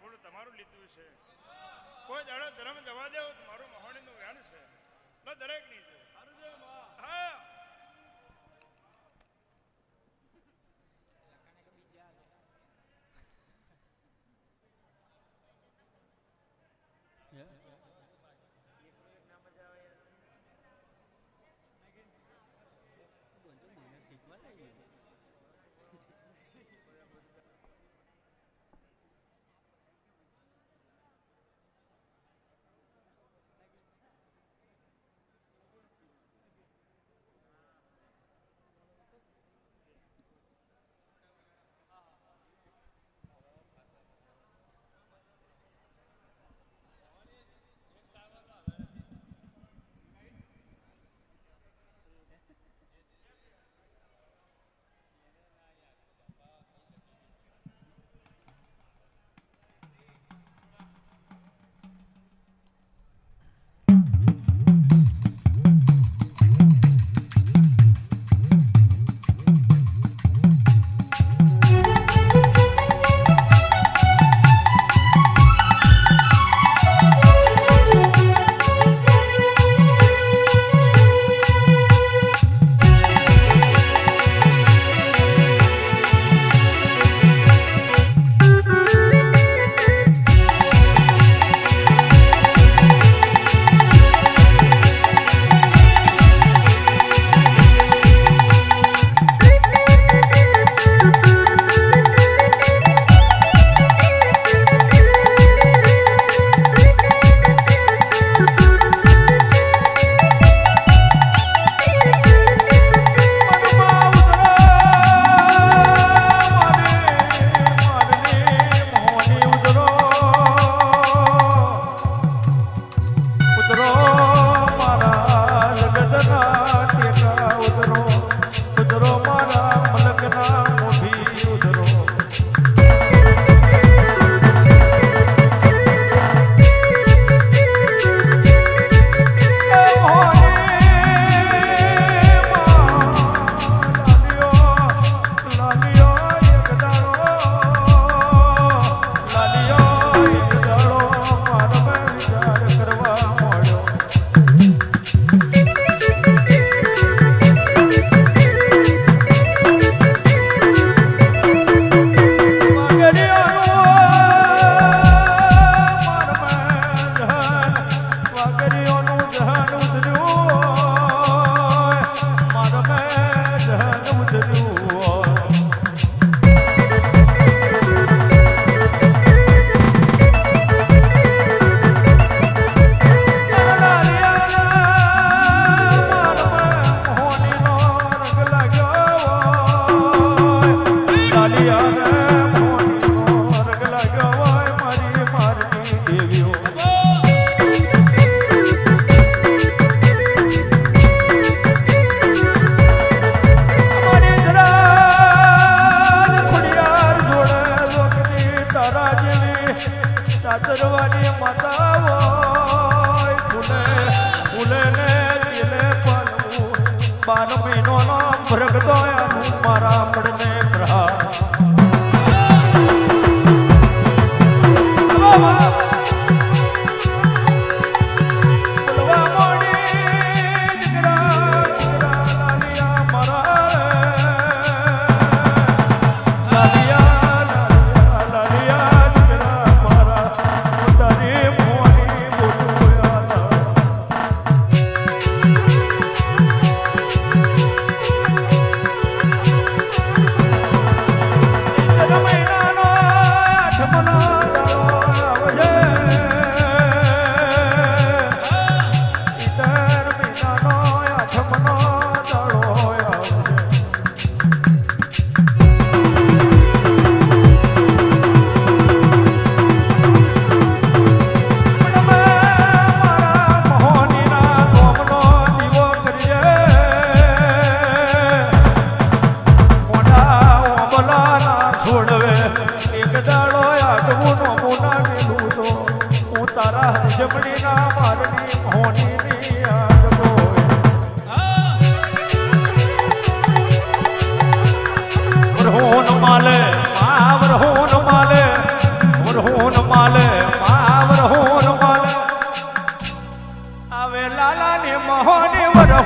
ફૂલ તમારું લીધું છે. કોઈ દાડો ધર્મ જવા દેવો મારું મહોણીનું વ્યાણ છે. દરેકની છે. ભરગતો મારા પડને ગ્રહ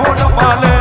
હોડ પાલે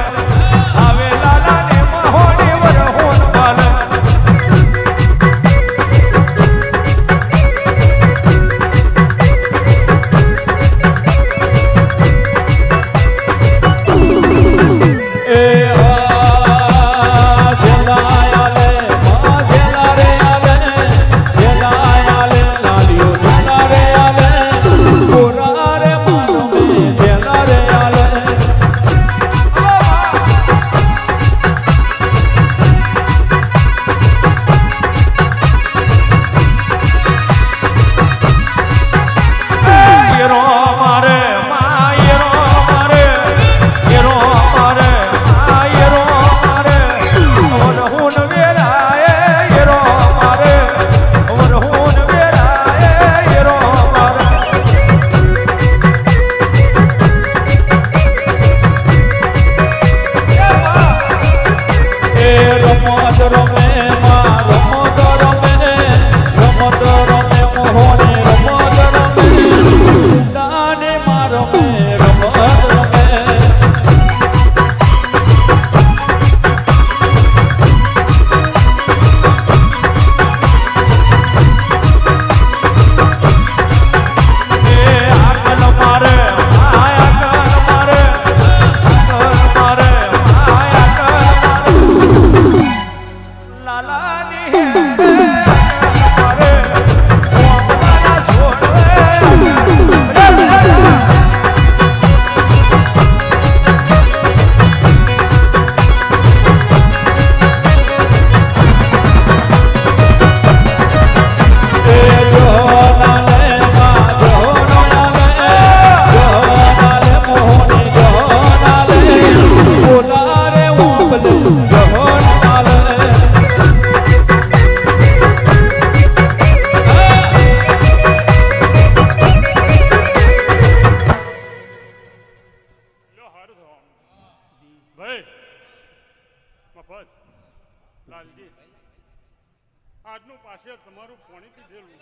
આજનું પાસે તમારું પાણી પીધેલું.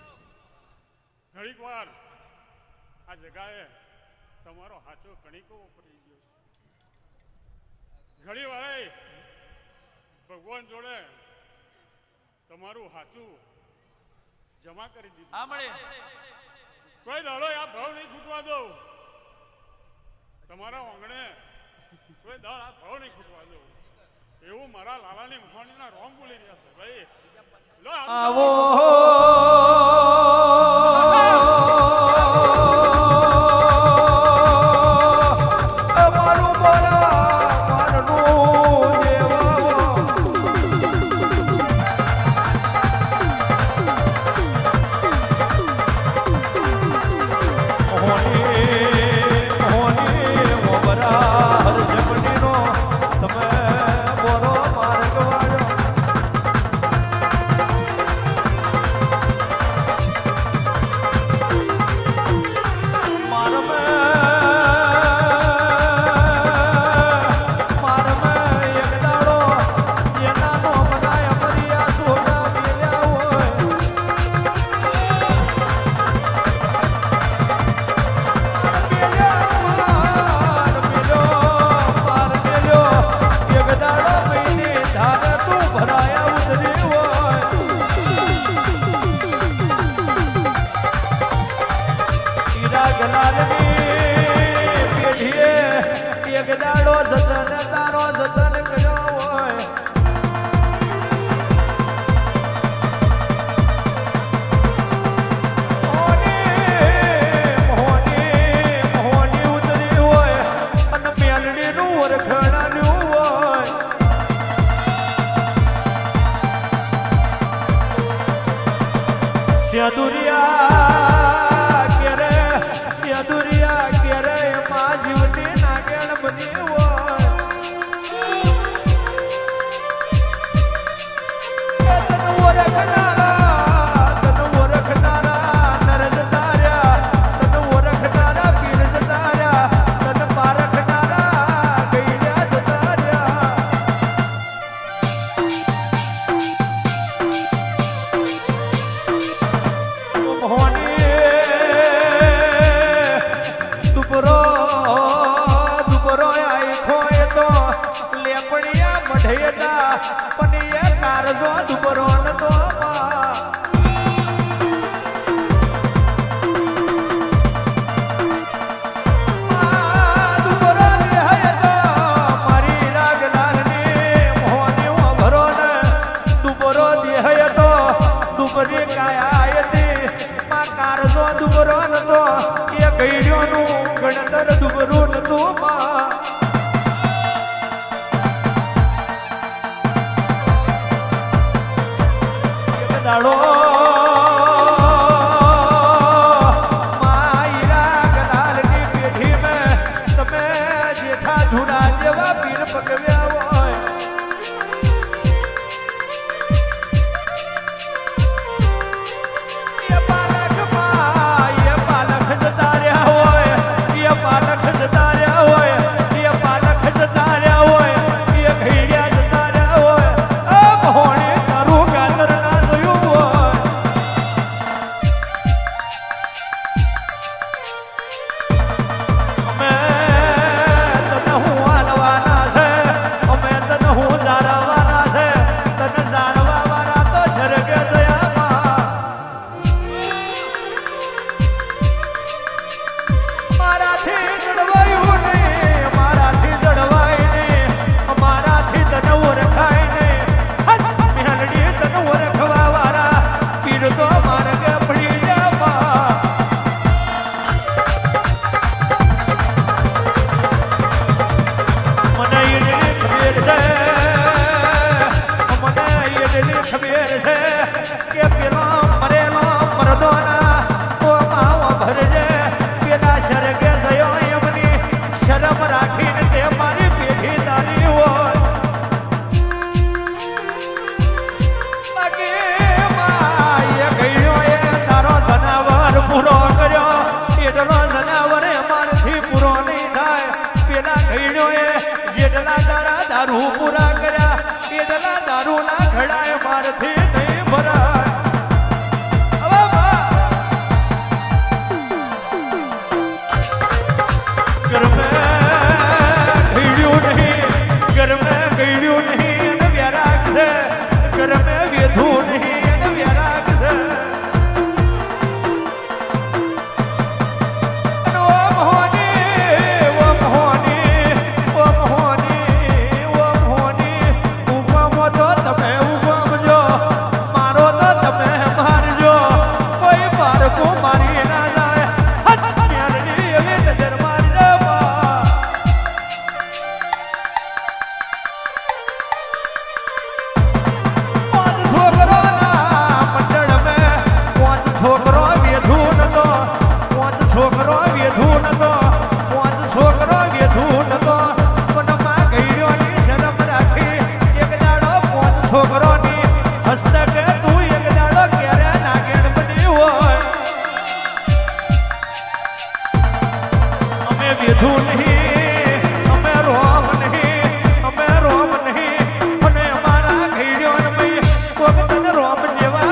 ઘણીક વાર આ જગાએ તમારો હાચો કણિકો વપરાઈ ગયો ઘણી વારે ભગવાન જોડે તમારું હાચું જમા કરી દીધું. કોઈ દાડો આ ભાવ નહીં ખૂટવા દો. તમારા આંગણે કોઈ દાળ આ ભાવ નહીં ખૂટવા દો. એવું મારા લાલાની મોહાણીના રોંગ બોલી રહ્યા છે. ભાઈ Lord. માલની પેઢીએ એક દાડો જતા નતો નતું માં દાડો રામ દેવા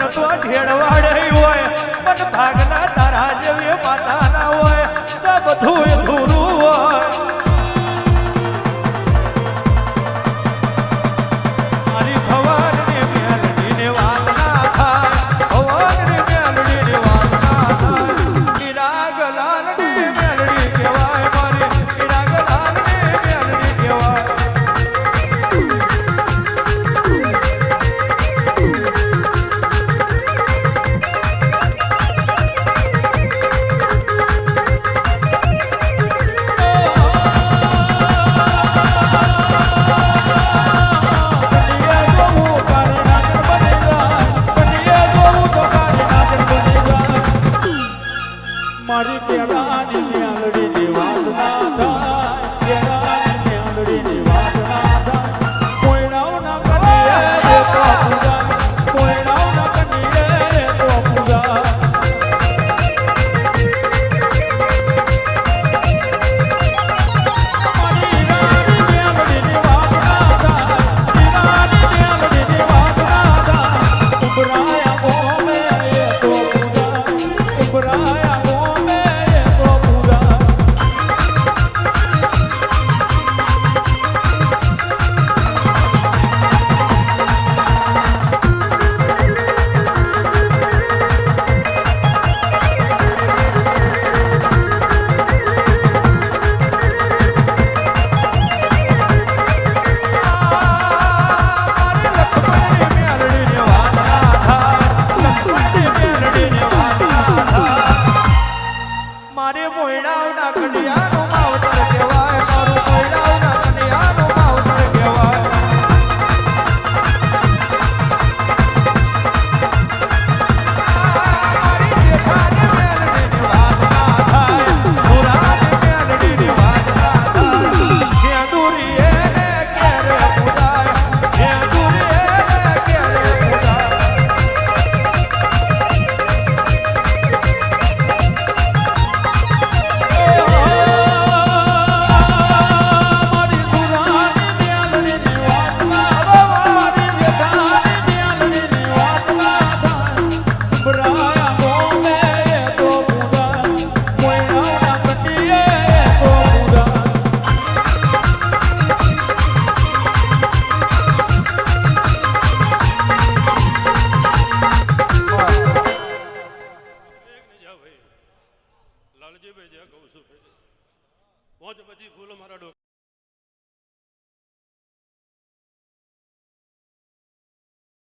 તો ઢેડવાડે હોય. ધન તો